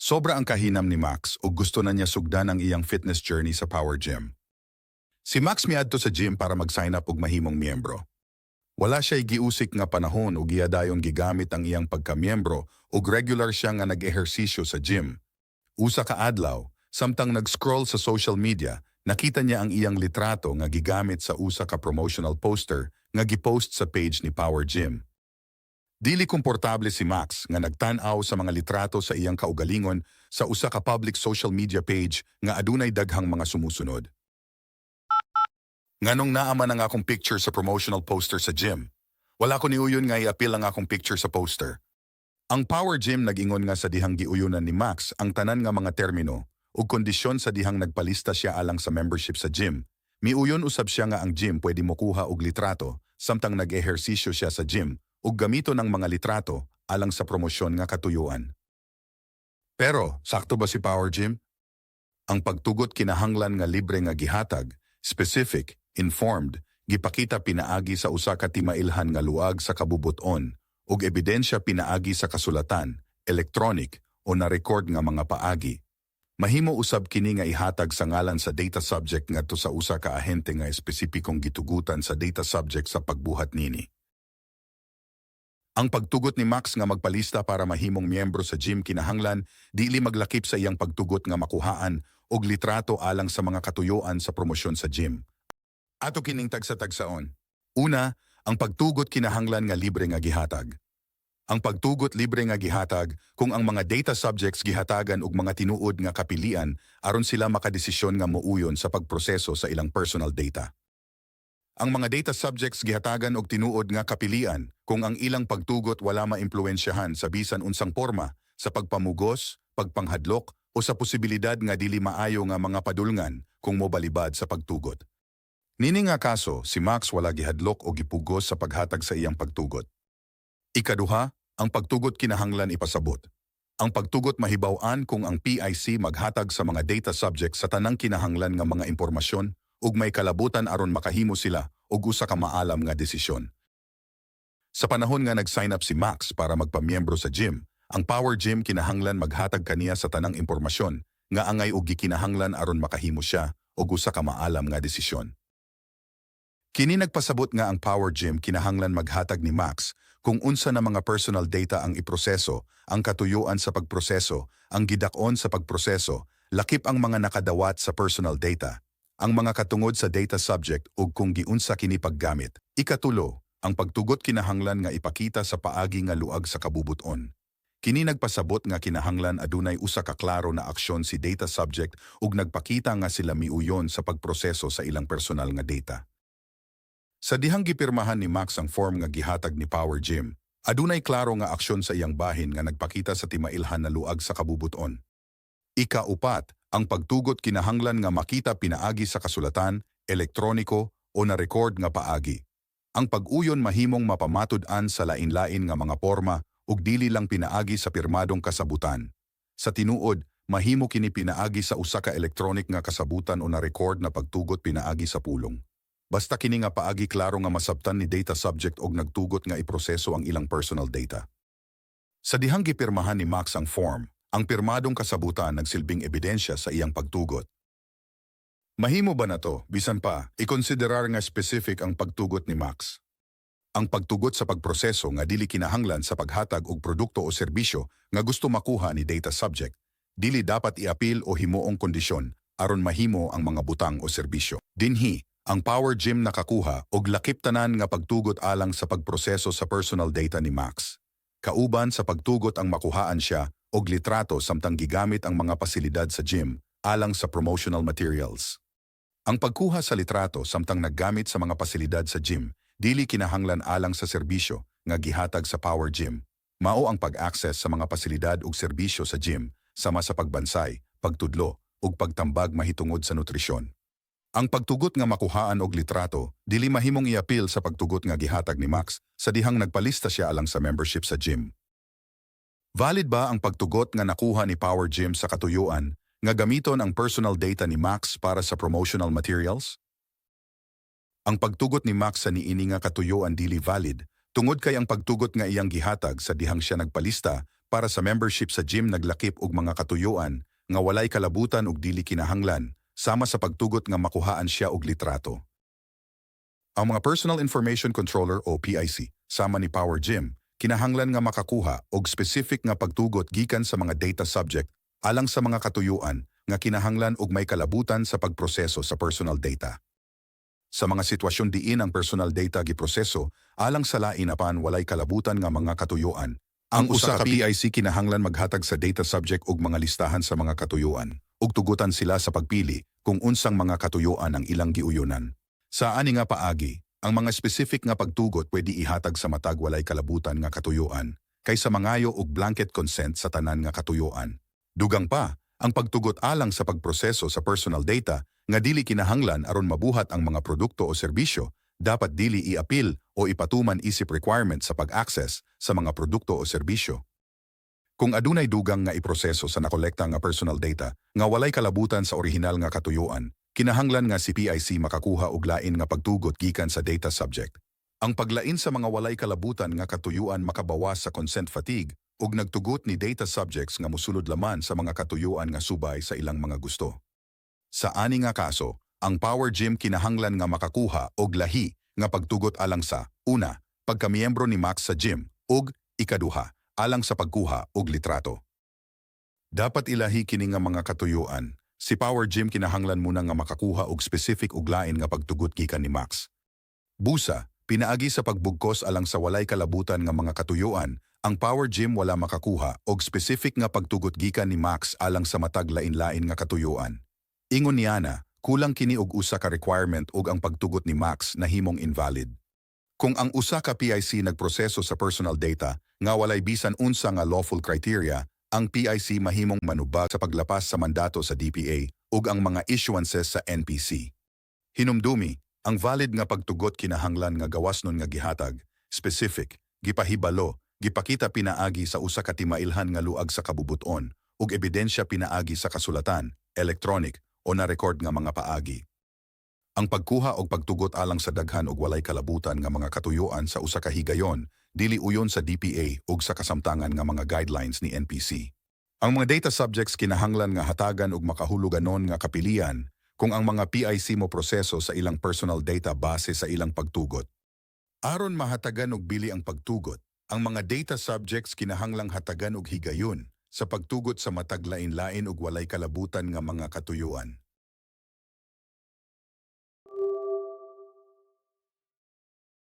Sobra ang kahinam ni Max ug gusto na niya sugdan ang iyang fitness journey sa Power Gym. Si Max miadto sa gym para mag-sign up og mahimong miyembro. Wala siya'y giusik nga panahon ug giyadayon gigamit ang iyang pagkamiyembro ug regular siya nga nag-ehersisyo sa gym. Usa ka adlaw, samtang nag-scroll sa social media, nakita niya ang iyang litrato nga gigamit sa usa ka promotional poster nga gipost sa page ni Power Gym. Dili komportable si Max nga nagtan-aw sa mga litrato sa iyang kaugalingon sa usa ka public social media page nga adunay daghang mga sumusunod. Nganong naaman ang akong picture sa promotional poster sa gym. Wala ko niuyon nga i-appeal ang akong picture sa poster. Ang Power Gym nag-ingon nga sa dihang giuyunan ni Max ang tanan nga mga termino ug kondisyon sa dihang nagpalista siya alang sa membership sa gym. Miuyon usab siya nga ang gym pwede mokuha og litrato samtang nag-ehersisyo siya sa gym ug gamito ng mga litrato alang sa promosyon nga katuyuan. Pero, sakto ba si Power Gym? Ang pagtugot kinahanglan nga libre nga gihatag, specific, informed, gipakita pinaagi sa usa ka timailhan nga luag sa kabubuton ug ebidensya pinaagi sa kasulatan, electronic o na-record nga mga paagi. Mahimo usab kini nga ihatag sa ngalan sa data subject ngadto sa usa ka ahente nga espesipikong gitugutan sa data subject sa pagbuhat nini. Ang pagtugot ni Max nga magpalista para mahimong miyembro sa gym kinahanglan dili maglakip sa iyang pagtugot nga makuhaan og litrato alang sa mga katuyuan sa promosyon sa gym. Ato kining tagsa-tagsaon. Una, ang pagtugot kinahanglan nga libre nga gihatag. Ang pagtugot libre nga gihatag kung ang mga data subjects gihatagan og mga tinuod nga kapilian aron sila makadesisyon nga muuyon sa pagproseso sa ilang personal data. Ang mga data subjects gihatagan og tinuod nga kapilian kung ang ilang pagtugot wala maimpluwensyahan sa bisan unsang forma sa pagpamugos, pagpanghadlok o sa posibilidad nga dili maayo nga mga padulngan kung mobalibad sa pagtugot. Nini nga kaso, si Max wala gihadlok o gipugos sa paghatag sa iyang pagtugot. Ikaduha, ang pagtugot kinahanglan ipasabot. Ang pagtugot mahibaw-an kung ang PIC maghatag sa mga data subjects sa tanang kinahanglan nga mga impormasyon ug may kalabutan aron makahimo sila og usa ka maalam nga desisyon. Sa panahon nga nag-sign up si Max para magpamiyembro sa gym, ang Power Gym kinahanglan maghatag kaniya sa tanang impormasyon nga angay og gikinahanglan aron makahimo siya og usa ka maalam nga desisyon. Kini nagpasabot nga ang Power Gym kinahanglan maghatag ni Max kung unsa na mga personal data ang iproseso, ang katuyuan sa pagproseso, ang gidakon sa pagproseso, lakip ang mga nakadawat sa personal data, ang mga katungod sa data subject ug kung giunsa kini paggamit. Ikatulo, ang pagtugot kinahanglan nga ipakita sa paagi nga luag sa kabubuton. Kini nagpasabot nga kinahanglan adunay usa ka klaro na aksyon si data subject ug nagpakita nga sila miuyon sa pagproseso sa ilang personal nga data. Sa dihang gipirmahan ni Max ang form nga gihatag ni Power Gym, adunay klaro nga aksyon sa iyang bahin nga nagpakita sa timailhan na luag sa kabubuton. Ikaupat, ang pagtugot kinahanglan nga makita pinaagi sa kasulatan, elektroniko o na-record nga paagi. Ang pag-uyon mahimong mapamatud-an sa lain-lain nga mga porma ug dili lang pinaagi sa pirmadong kasabutan. Sa tinuod, mahimo kini pinaagi sa usa ka electronic nga kasabutan o na-record na pagtugot pinaagi sa pulong. Basta kini nga paagi klaro nga masabtan ni data subject og nagtugot nga iproseso ang ilang personal data. Sa dihang gipirmahan ni Max ang form, ang pirmadong kasabutan nagsilbing ebidensya sa iyang pagtugot. Mahimo ba na to, bisan pa, ikonsiderar nga specific ang pagtugot ni Max? Ang pagtugot sa pagproseso nga dili kinahanglan sa paghatag og produkto o serbisyo nga gusto makuha ni data subject, dili dapat iapil o himuong kondisyon aron mahimo ang mga butang o serbisyo. Dinhi, ang Power Gym nakakuha og lakip tanan nga pagtugot alang sa pagproseso sa personal data ni Max. Kauban sa pagtugot ang makuhaan siya og litrato samtang gigamit ang mga pasilidad sa gym alang sa promotional materials. Ang pagkuha sa litrato samtang naggamit sa mga pasilidad sa gym dili kinahanglan alang sa serbisyo nga gihatag sa Power Gym. Mao ang pag-access sa mga pasilidad ug serbisyo sa gym sama sa pagbansay, pagtudlo ug pagtambag mahitungod sa nutrisyon. Ang pagtugot nga makuhaan og litrato, dili mahimong iapil sa pagtugot nga gihatag ni Max sa dihang nagpalista siya alang sa membership sa gym. Valid ba ang pagtugot nga nakuha ni Power Gym sa katuyuan nga gamiton ang personal data ni Max para sa promotional materials? Ang pagtugot ni Max sa niini nga katuyuan dili valid tungod kay ang pagtugot nga iyang gihatag sa dihang siya nagpalista para sa membership sa gym naglakip og mga katuyuan nga walay kalabutan ug dili kinahanglan sama sa pagtugot nga makuhaan siya og litrato. Ang mga Personal Information Controller o PIC sama ni Power Gym kinahanglan nga makakuha og specific nga pagtugot gikan sa mga data subject alang sa mga katuyuan nga kinahanglan og may kalabutan sa pagproseso sa personal data. Sa mga sitwasyon diin ang personal data giproseso alang sa lain apan walay kalabutan nga mga katuyuan, ang usa ka PIC kinahanglan maghatag sa data subject og mga listahan sa mga katuyuan ug tugutan sila sa pagpili kung unsang mga katuyuan ang ilang giuyunan. Sa ani nga paagi, ang mga specific nga pagtugot pwede ihatag sa matag walay kalabutan nga katuyuan kaysa mangayo og blanket consent sa tanan nga katuyuan. Dugang pa, ang pagtugot alang sa pagproseso sa personal data nga dili kinahanglan aron mabuhat ang mga produkto o serbisyo, dapat dili i-appeal o ipatuman isip requirement sa pag-access sa mga produkto o serbisyo. Kung adunay dugang nga iproseso sa nakolekta nga personal data nga walay kalabutan sa orihinal nga katuyuan, kinahanglan nga si PIC makakuha og lain nga pagtugot gikan sa data subject. Ang paglain sa mga walay kalabutan nga katuyuan makabawas sa consent fatigue ug nagtugot ni data subjects nga musulod laman sa mga katuyuan nga subay sa ilang mga gusto. Sa ani nga kaso, ang Power Gym kinahanglan nga makakuha og lahi nga pagtugot alang sa una, pagkamiyembro ni Max sa gym ug ikaduha, alang sa pagkuha og litrato. Dapat ilahi kini nga mga katuyuan. Si Power Gym kinahanglan muna nga makakuha og specific ug lain nga pagtugot gikan ni Max. Busa, pinaagi sa pagbugkos alang sa walay kalabutan nga mga katuyuan, ang Power Gym wala makakuha og specific nga pagtugot gikan ni Max alang sa matag lain-lain nga katuyuan. Ingon niya na, kulang kini og usa ka requirement ug ang pagtugot ni Max nahimong invalid. Kung ang usa ka PIC nagproseso sa personal data nga walay bisan unsa nga lawful criteria, ang PIC mahimong manubag sa paglapas sa mandato sa DPA ug ang mga issuances sa NPC. Hinumdumi, ang valid nga pagtugot kinahanglan nga gawas nun nga gihatag, specific, gipahibalo, gipakita pinaagi sa usa ka timailhan nga luag sa kabubuton ug ebidensya pinaagi sa kasulatan, electronic o na-record nga mga paagi. Ang pagkuha og pagtugot alang sa daghan og walay kalabutan nga mga katuyuan sa usa ka higayon dili uyon sa DPA ug sa kasamtangan nga mga guidelines ni NPC. Ang mga data subjects kinahanglan nga hatagan og makahuluganon nga kapilian kung ang mga PIC mo proseso sa ilang personal data base sa ilang pagtugot. Aron mahatagan og bili ang pagtugot, ang mga data subjects kinahanglang hatagan og higayon sa pagtugot sa mataglain-lain og walay kalabutan nga mga katuyuan.